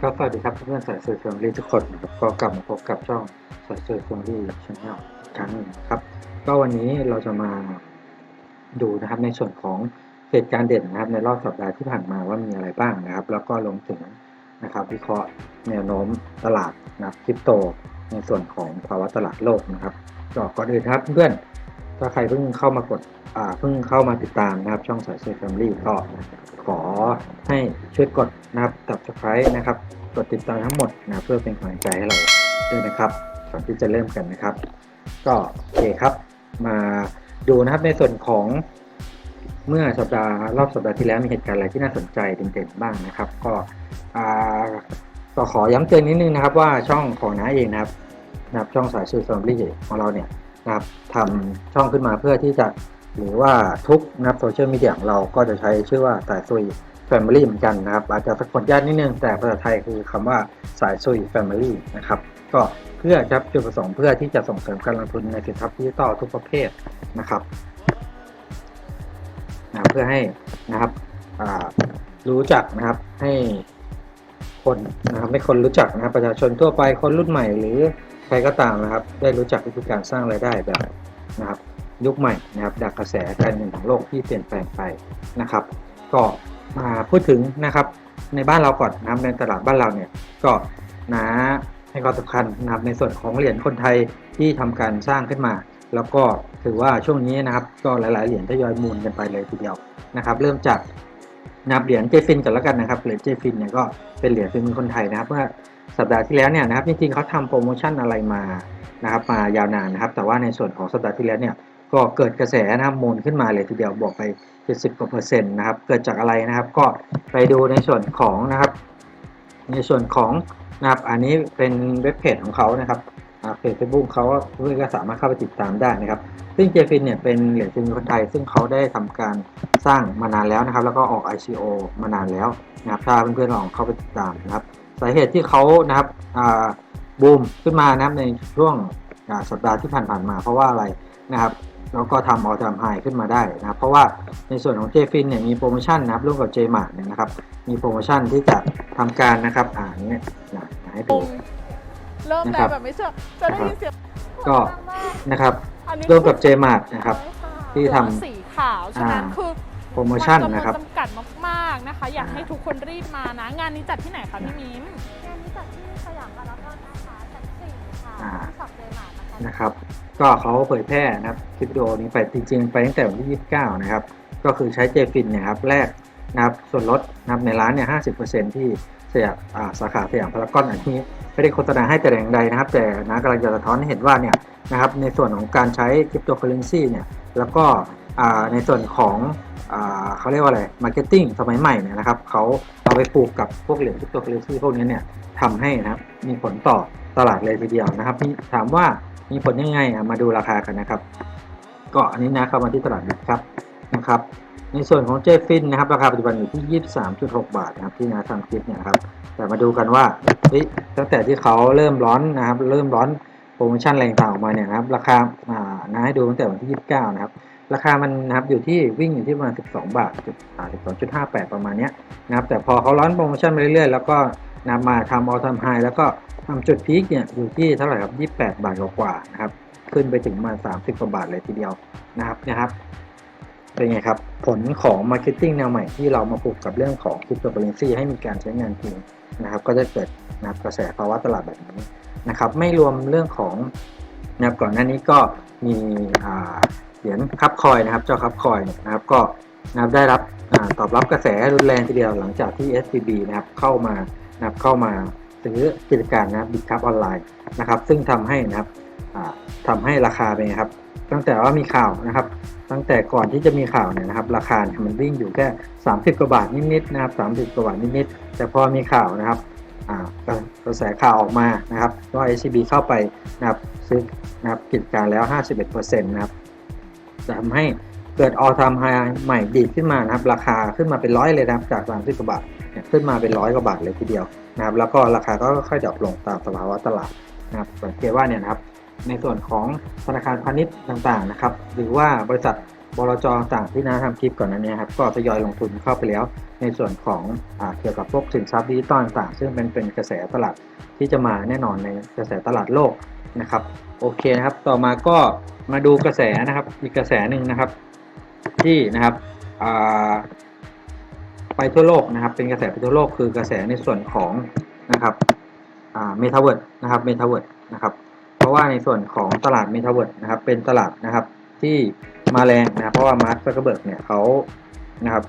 ครับสวัสดีครับเพื่อนสายสื่อแฟมิลี่ทุกคนนะครับก็กลับมาพบกับช่องสายสื่อแฟมิลี่ชาแนลอีกครั้งหนึ่งครับ ก็วันนี้เราจะมาดูนะครับในส่วนของเหตุการณ์เด่นนะครับในรอบสัปดาห์ที่ผ่านมาว่ามีอะไรบ้างนะครับ แล้วก็ลงถึงนะครับวิเคราะห์แนวโน้มตลาดนะครับคริปโต ในส่วนของภาวะตลาดโลกนะครับก็ก่อนอื่นครับเพื่อนถ้าใครเพิ่งเข้ามากด เพิ่งเข้ามาติดตามนะครับช่องสายสื่อแฟมิลี่ก็ขอให้ช่วยกดนะครับ subscribe นะครับ กดติดตามทั้งหมดนะเพื่อเป็นกำลังใจให้เราด้วยนะครับก่อนที่จะเริ่มกันนะครับ ก็โอเคครับ มาดูนะครับในส่วนของเมื่อสัปดาห์รอบสัปดาห์ที่แล้วมีเหตุการณ์อะไรที่น่าสนใจเด่นๆบ้างนะครับ ก็อ่าก็ขอย้ำเตือนนิดนึงนะครับว่าช่องของน้าเองนะครับนะครับช่องสายสื่อซอมลี่ของเราเนี่ยนะครับทำช่องขึ้นมาเพื่อที่จะ หรือว่าทุกนะครับโซเชียลมีเดียของเราก็จะใช้ชื่อว่าสายซุย Family เหมือนกันนะครับ อาจจะสะกดยากนิดนึง แต่ภาษาไทยคือคำว่าสายซุย Family นะครับ ก็เพื่อครับจุดประสงค์เพื่อที่จะส่งเสริมการลงทุนในสินทรัพย์ดิจิตอลทุกประเภทนะครับนะเพื่อให้นะครับรู้จักนะครับให้คนนะครับให้คนรู้จักนะครับประชาชนทั่วไปคนรุ่นใหม่หรือใครก็ตามนะครับ ได้รู้จักวิธีการสร้างรายได้แบบนะครับ ยุคใหม่นะครับดักกระแสการเงินของโลกที่เปลี่ยนแปลงไปนะครับ ก็มาพูดถึงนะครับในบ้านเราก่อนนะครับในตลาดบ้านเราเนี่ยก็นะให้ความสำคัญนะครับในส่วนของเหรียญคนไทยที่ทำการสร้างขึ้นมา แล้วก็ถือว่าช่วงนี้นะครับ ก็หลาย ๆ เหรียญทยอยมูลกันไปเลยทีเดียวนะครับ เริ่มจากนับเหรียญเจฟินกันแล้วกันนะครับเหรียญเจฟินเนี่ยก็เป็นเหรียญฝีมือคนไทยนะครับเมื่อสัปดาห์ที่แล้วเนี่ยนะครับจริงๆเขาทำโปรโมชั่นอะไรมานะครับมายาวนานนะครับ แต่ว่าในส่วนของสัปดาห์ที่แล้วเนี่ย ก็เกิดกระแสนะครับมูลขึ้นมาเลยทีเดียวบวกไป 70กว่าเปอร์เซ็นต์นะครับ เกิดจากอะไรนะครับ ก็ไปดูในส่วนของนะครับ ในส่วนของนะครับ อันนี้เป็นเว็บเพจของเขานะครับอ่าเพจเฟซบุ๊กเขาเพื่อนก็สามารถเข้าไปติดตามได้นะครับ ซึ่งเจฟินเนี่ยเป็นเหรียญฟินคนไทย ซึ่งเขาได้ทำการสร้างมานานแล้วนะครับ แล้วก็ออก ICO มานานแล้วนะครับ ถ้าเพื่อนๆลองเข้าไปติดตามนะครับ สาเหตุที่เขานะครับบูมขึ้นมานะครับในช่วงสัปดาห์ที่ผ่านๆมา เพราะว่าอะไรนะครับ แล้วก็ทำออทำไฮขึ้นมาได้นะครับ เพราะว่าในส่วนของ JFIN เนี่ยมีโปรโมชั่นนะครับร่วมกับ JMart เนี่ยนะครับ มีโปรโมชั่นที่จะทำการนะครับอ่านี้นะให้ดู เริ่มนะครัแล้วบ แบบไม่เชื่อจะได้ยินเสียงก็นะครับอันนี้ร่วมกับ JMart นะครับ ที่ทำเหลือสีขาวฉะนั้นอ่าคือโปรโมชั่นนะครับจำวจำกัดมากๆนะคะ อยากให้ทุกคนรีบมานะ งานนี้จัดที่ไหนคะพี่มิ้ม งานนี้จัดที่สยามพารากอนนะคะชั้นสี่ค่ะอ่า ที่ช็อปเจมาร์ นะครับ ก็เขาเผยแพร่นะครับคลิปวิดีโอนี้ไปจริงๆ ไปตั้งแต่วันที่ 29 นะครับ ก็คือใช้ JFIN เนยครับแลกนะครับส่วนลดนะครับในร้านเนี่ย 50%ที่สยามอ่าสาขาสยามพารากอนอันนี้ไม่ได้โฆษณาให้แต่อย่างใดนะครับ แต่นะกำลังจะสะท้อนให้เห็นว่าเนี่ยนะครับในส่วนของการใช้คริปโตเคอเรนซีเนี่ยแล้วก็ในส่วนของเขาเรียกว่าอะไรมาร์เก็ตติ้งสมัยใหม่เนี่ยนะครับเขาเอาไปปลูกกับพวกเหรียญคริปโตเคอเรนซีพวกนี้เนี่ยทำให้นะครับมีผลต่อตลาดเลยทีเดียวนะครับมีถามว่า มีผลยังไงอะมาดูราคากันนะครับ ก็อันนี้นะเข้ามาที่ตลาดนัดครับนะครับ ในส่วนของเจฟินนะครับ ราคาปัจจุบันอยู่ที่ 23.6 บาทนะครับที่นาทำคลิปเนี่ยครับ แต่มาดูกันว่าเฮ้ยตั้งแต่ที่เขาเริ่มร้อนนะครับ เริ่มร้อนโปรโมชั่นอะไรต่างออกมาเนี่ยนะครับราคาอ่านะให้ดูตั้งแต่วันที่ 29 นะครับราคามันนะครับอยู่ที่วิ่งอยู่ที่ประมาณ 12 บาทจุด12.58 ประมาณเนี้ยนะครับแต่พอเขาร้อนโปรโมชั่นไปเรื่อยๆ แล้วก็นะมาทำออทำไฮแล้วก็ ทำจุดพีคเนี่ยอยู่ที่เท่าไหร่ครับ 28 บาทกว่าๆนะครับ ขึ้นไปถึงมา 30กว่าบาทเลยทีเดียวนะครับนะครับ เป็นไงครับ ผลของ Marketing แนวใหม่ที่เรามาผูกกับเรื่องของ Cryptocurrency ให้มีการใช้งานจริงนะครับ ก็จะเกิดนะครับกระแสภาวะตลาดแบบนี้นะครับ ไม่รวมเรื่องของนะครับก่อนหน้านี้ก็มีเหรียญคับคอยนะครับ เจ้าคับคอยนะครับก็นะครับได้รับอตอบรับกระแสรุนแรงทีเดียวหลังจากที่ SCB นะครับเข้ามานะครับเข้ามา ซื้อกิจการนะบิตคับออนไลน์นะครับ ซึ่งทำให้นะครับอ่าทำให้ราคาเป็นครับ ตั้งแต่ว่ามีข่าวนะครับ ตั้งแต่ก่อนที่จะมีข่าวเนี่ยนะครับ ราคามันวิ่งอยู่แค่ 30กว่าบาทนิดๆนะครับ 30กว่าบาทนิดๆแต่พอมีข่าวนะครับกระแสข่าวออกมานะครับว่า SCB เข้าไปนะครับซื้อนะครับกิจการแล้ว 51%นะครับจะทำให้ เกิด all time high ใหม่ดีดขึ้นมานะครับ ราคาขึ้นมาเป็นร้อยเลยนะครับ จาก30กว่าบาทเนี่ยขึ้นมาเป็นร้อยกว่าบาทเลยทีเดียวนะครับ แล้วก็ราคาก็ค่อยๆดรอปลงตามสภาวะตลาดนะครับสังเกตว่าเนี่ยนะครับ ในส่วนของธนาคารพาณิชย์ต่างๆนะครับ หรือว่าบริษัทบลจต่างที่น้าทำคลิปก่อนนั้นเนี่ยครับก็ทยอยลงทุนเข้าไปแล้ว ในส่วนของอเกี่ยวกับพวกสินทรัพย์ดิจิตอลต่างๆซึ่งเป็นเป็นกระแสตลาดที่จะมาแน่นอนในกระแสตลาดโลกนะครับ โอเคนะครับ ต่อมาก็มาดูกระแสนะครับ อีกกระแสหนึ่งนะครับ ที่นะครับไปทั่วโลกนะครับ เป็นกระแสไปทั่วโลกคือกระแสในส่วนของนะครับเมตาเวิร์ดนะครับเมตาเวิร์ดนะครับ เพราะว่าในส่วนของตลาดเมตาเวิร์ดนะครับ เป็นตลาดนะครับที่มาแรงนะเพราะว่ามาร์คซักเบิร์กเนี่ยเขานะครับ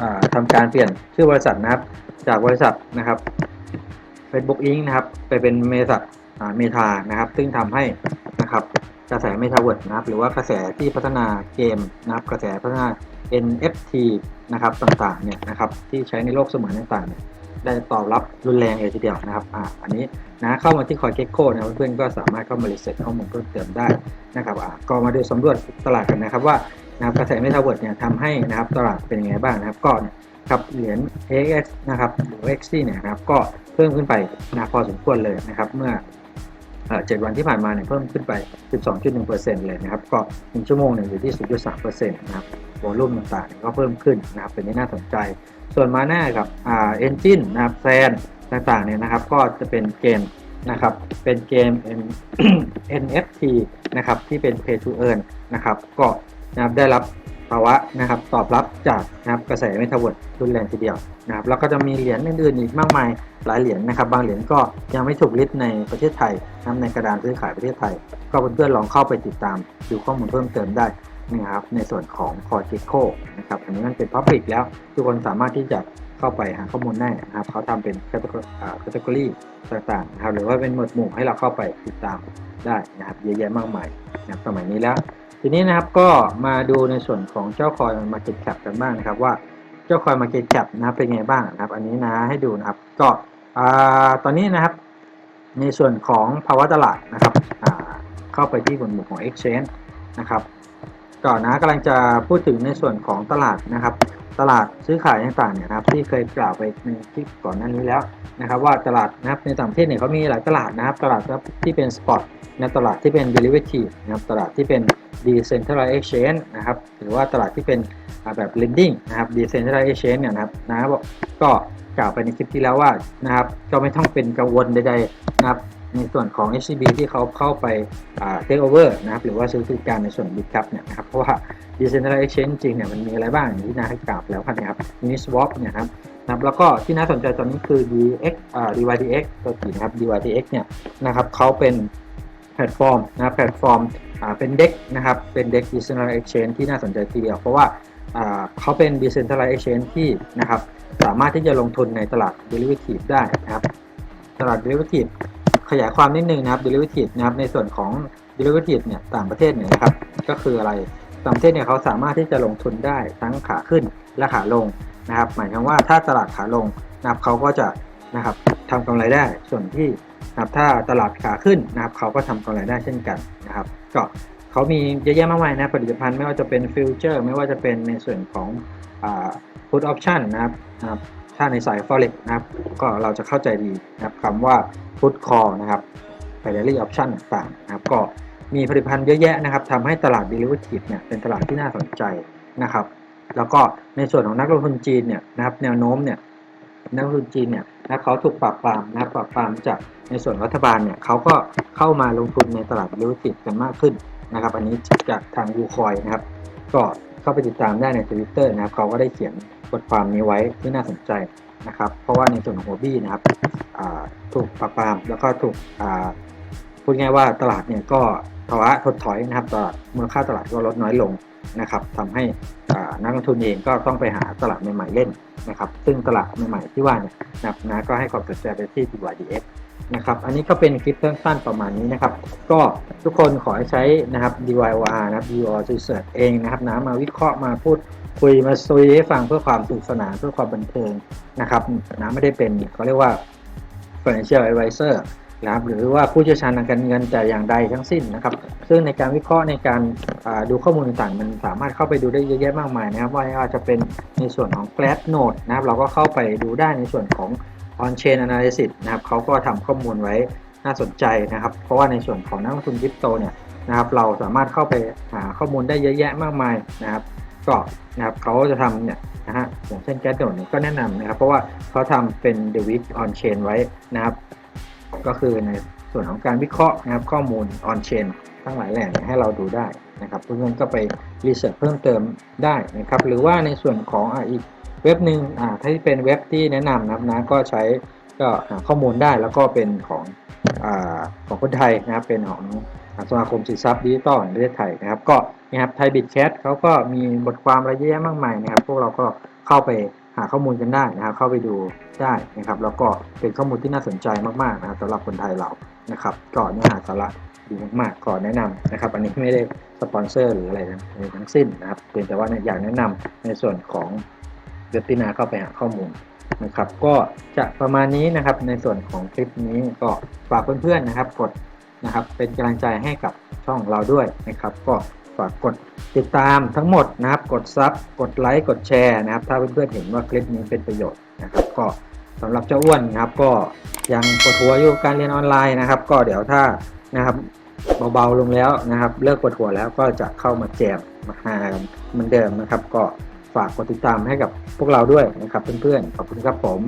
อ่าทำการเปลี่ยนชื่อบริษัทนะครับ จากบริษัทนะครับ Facebook Inc. นะครับ ไปเป็นเมตาเมทานะครับ ซึ่งทำให้ กระแสเมตาเวิร์ดนะครับหรือว่ากระแสที่พัฒนาเกมนะครับกระแสพัฒนา NFT นะครับต่างๆเนี่ยนะครับที่ใช้ในโลกเสมือนต่างๆเนี่ยได้ตอบรับรุนแรงเลยทีเดียวนะครับอ่าอันนี้นะเข้ามาที่คอยเก็กโคนะเพื่อนๆก็สามารถเข้ามารีเซ็ตข้อมูลเพิ่มเติมได้นะครับอ่าก็มาดูสำรวจตลาดกันนะครับว่านะครับกระแสเมตาเวิร์ดเนี่ยทำให้นะครับตลาดเป็นยังไงบ้างนะครับก็นครับเหรียญ AX นะครับหรือ XC เนี่ยนะครับก็เพิ่มขึ้นไปนะพอสมควรเลยนะครับเมื่อ เจ็ดวันที่ผ่านมาเนี่ยเพิ่มขึ้นไป 12.1%เลยนะครับ ก็1ชั่วโมงเนี่ยอยู่ที่ 0.3%นะครับโวลุ่มต่างๆ ก็เพิ่มขึ้นนะครับเป็นที่น่าสนใจ ส่วนมาหน้ากับอ่าเอนจินนะครับแซนต่างๆเนี่ยนะครับก็จะเป็นเกมนะครับเป็นเกม N- NFT นะครับที่เป็น Pay to Earn นะครับก็นะครับได้รับภาวะนะครับตอบรับจากนะครับกระแสเมตาเวิร์ดรุนแรงทีเดียวนะครับแล้วก็จะมีเหรียญอื่นๆอีกมากมาย หลายเหรียญนะครับ บางเหรียญก็ยังไม่ถูกลิสต์ในประเทศไทยนะครับในกระดานซื้อขายประเทศไทย ก็เพื่อนๆลองเข้าไปติดตามดูข้อมูลเพิ่มเติมได้นะครับในส่วนของ c o r t i c o นะครับอันนี้มันเป็น Public แล้ว ทุกคนสามารถที่จะเข้าไปหาข้อมูลได้นะครับเขาทำเป็น category ต่างๆนะครับหรือว่าเป็นหมวดหมู่ให้เราเข้าไปติดตามได้นะครับเยอะแยะมากมายนะครับสมัยนี้แล้ว ทีนี้นะครับก็มาดูในส่วนของเจ้าคอย Market Cap กันบ้างนะครับว่าเจ้าคอย Market Cap นะครับเป็นไงบ้างนะครับ อันนี้นะให้ดูนะครับก็ ตอนนี้นะครับในส่วนของภาวะตลาดนะครับเข้าไปที่บนหมู่ของ Exchange นะครับก่อนนะกำลังจะพูดถึงในส่วนของตลาดนะครับ ตลาดซื้อขายต่างๆเนี่ยนะครับ ที่เคยกล่าวไปในคลิปก่อนหน้านี้แล้วนะครับ ว่าตลาดนะครับในต่างประเทศเนี่ยเขามีหลายตลาดนะครับ ตลาดที่เป็นสปอตนะตลาดที่เป็น derivative นะครับ ตลาดที่เป็น decentralized exchange นะครับ หรือว่าตลาดที่เป็นแบบ lending นะครับ decentralized exchange เนี่ยนะครับนะบอก กล่าวไปในคลิปที่แล้วว่านะครับก็ไม่ต้องเป็นกังวลใดๆนะครับในส่วนของ HCB ที่เขาเข้าไปอ่า take over นะครับหรือว่าซื้อกิจการในส่วน Big Cap เนี่ยนะครับเพราะว่า decentralized exchange จริงเนี่ยมันมีอะไรบ้างอย่างที่นาให้กล่าวไปแล้วนะครับมี swap เนี่ยครับนะครับแล้วก็ที่น่าสนใจตอนนี้คือ DX อ่า DYDX ตัวทีนะครับ DYDX เนี่ยนะครับเขาเป็นแพลตฟอร์มนะครับแพลตฟอร์มอ่าเป็นเด็กนะครับเป็นเด็ก decentralized exchange ที่น่าสนใจทีเดียว เพราะว่าอ่าเขาเป็น decentralized exchange ที่นะครับ สามารถที่จะลงทุนในตลาด derivative ได้นะครับ ตลาด derivative ขยายความนิดนึงนะครับ derivative นะครับ ในส่วนของ derivative เนี่ย ต่างประเทศเนี่ยนะครับ ก็คืออะไร ต่างประเทศเนี่ยเขาสามารถที่จะลงทุนได้ทั้งขาขึ้นและขาลงนะครับ หมายถึงว่าถ้าตลาดขาลงนะครับเขาก็จะนะครับทำกำไรได้ ส่วนที่นะครับถ้าตลาดขาขึ้นนะครับเขาก็ทำกำไรได้เช่นกันนะครับ ก็ เขามีเยอะแยะมากมายนะผลิตภัณฑ์ไม่ว่าจะเป็นฟิวเจอร์ไม่ว่าจะเป็นในส่วนของอ่า put option นนะครับถ้าในสาย forex นะครับ ก็เราจะเข้าใจดีนะครับคำว่า put call นะครับ binary option ต่างๆนะครับ ก็มีผลิตภัณฑ์เยอะแยะนะครับทำให้ตลาด derivative เนี่ยเป็นตลาดที่น่าสนใจนะครับ แล้วก็ในส่วนของนักลงทุนจีนเนี่ยนะครับ แนวโน้มเนี่ยนักลงทุนจีนเนี่ยนะเขาถูกปราบปรามนะครับปราบปรามจากในส่วนรัฐบาลเนี่ยเขาก็เข้ามาลงทุนในตลาด derivative กันมากขึ้น นะครับ อันนี้จากทางวูคอยนะครับ ก็เข้าไปติดตามได้ใน Twitter นะครับ เขาก็ได้เขียนบทความนี้ไว้ที่น่าสนใจนะครับ เพราะว่าในส่วนของโฮบี้นะครับถูกปราบปรามแล้วก็ถูกพูดง่ายว่าตลาดเนี่ยก็ภาวะถดถอยนะครับตลาดมูลค่าตลาดก็ลดน้อยลงนะครับทำให้นักลงทุนเองก็ต้องไปหาตลาดใหม่ๆเล่นนะครับ ซึ่งตลาดใหม่ๆที่ว่าเนี่ยนะครับนะก็ให้ความสนใจไปที่ DYDX นะครับ อันนี้ก็เป็นคลิปสั้นๆประมาณนี้นะครับ ก็ทุกคนขอให้ใช้นะครับ DIYR นะครับ DIY Research เองนะครับนะมาวิเคราะห์มาพูดคุยมาซุยให้ฟังเพื่อความสนุกสนานเพื่อความบันเทิงนะครับนะไม่ได้เป็นเขาเรียกว่า financial advisor นะครับหรือว่าผู้เชี่ยวชาญทางการเงินแต่อย่างใดทั้งสิ้นนะครับ ซึ่งในการวิเคราะห์ในการดูข้อมูลต่างๆ มันสามารถเข้าไปดูได้เยอะแยะมากมายนะครับว่าจะเป็นในส่วนของ Glassnode นะครับเราก็เข้าไปดูได้ในส่วนของ on-chain analysis นะครับเขาก็ทำข้อมูลไว้น่าสนใจนะครับ เพราะว่าในส่วนของนักลงทุนคริปโตเนี่ยนะครับเราสามารถเข้าไปหาข้อมูลได้เยอะแยะมากมายนะครับ ก็นะครับเขาจะทำเนี่ยนะฮะอย่างเช่นแก๊สโดดเนี่ยก็แนะนำนะครับ เพราะว่าเขาทำเป็น The Week on Chain ไว้นะครับ ก็คือในส่วนของการวิเคราะห์นะครับข้อมูล on chain ทั้งหลายแหล่เนี่ยให้เราดูได้นะครับเพื่อนๆก็ไปรีเสิร์ชเพิ่มเติมได้นะครับ หรือว่าในส่วนของอ่าอีก เว็บหนึ่งอ่าถ้าเป็นเว็บที่แนะนำนะครับนะก็ใช้ก็หาข้อมูลได้แล้วก็เป็นของอาของคนไทยนะครับเป็นของสมาคมสินทรัพย์ดิจิตอลแห่งประเทศไทยนะครับ ก็นะครับไทยบิตแคทเขาก็มีบทความอะไรเยอะแยะมากมายนะครับ พวกเราก็เข้าไปหาข้อมูลกันได้นะครับ เข้าไปดูได้นะครับ แล้วก็เป็นข้อมูลที่น่าสนใจมากๆนะครับสำหรับคนไทยเรานะครับก็เนื้อหาสาระดีมากๆขอแนะนำนะครับ อันนี้ไม่ได้สปอนเซอร์หรืออะไรทั้งสิ้นนะครับเพียงแต่ว่าเนี่ยอยากแนะนำในส่วนของ เว็บที่นาเข้าไปหาข้อมูลนะครับ ก็จะประมาณนี้นะครับในส่วนของคลิปนี้ก็ฝากเพื่อนๆนะครับ กดนะครับ เป็นกำลังใจให้กับช่องเราด้วยนะครับ ก็ฝากกดติดตามทั้งหมดนะครับ กดซับกดไลค์กดแชร์นะครับ ถ้าเพื่อนๆเห็นว่าคลิปนี้เป็นประโยชน์นะครับ ก็สำหรับเจ้าอ้วนนะครับ ก็ยังปวดหัวอยู่การเรียนออนไลน์นะครับ ก็เดี๋ยวถ้านะครับเบาๆลงแล้วนะครับ เลิกปวดหัวแล้วก็จะเข้ามาแจมมาหาเหมือนเดิมนะครับ ก็ ฝากกดติดตามให้กับพวกเราด้วยนะครับเพื่อนๆ ขอบคุณครับผม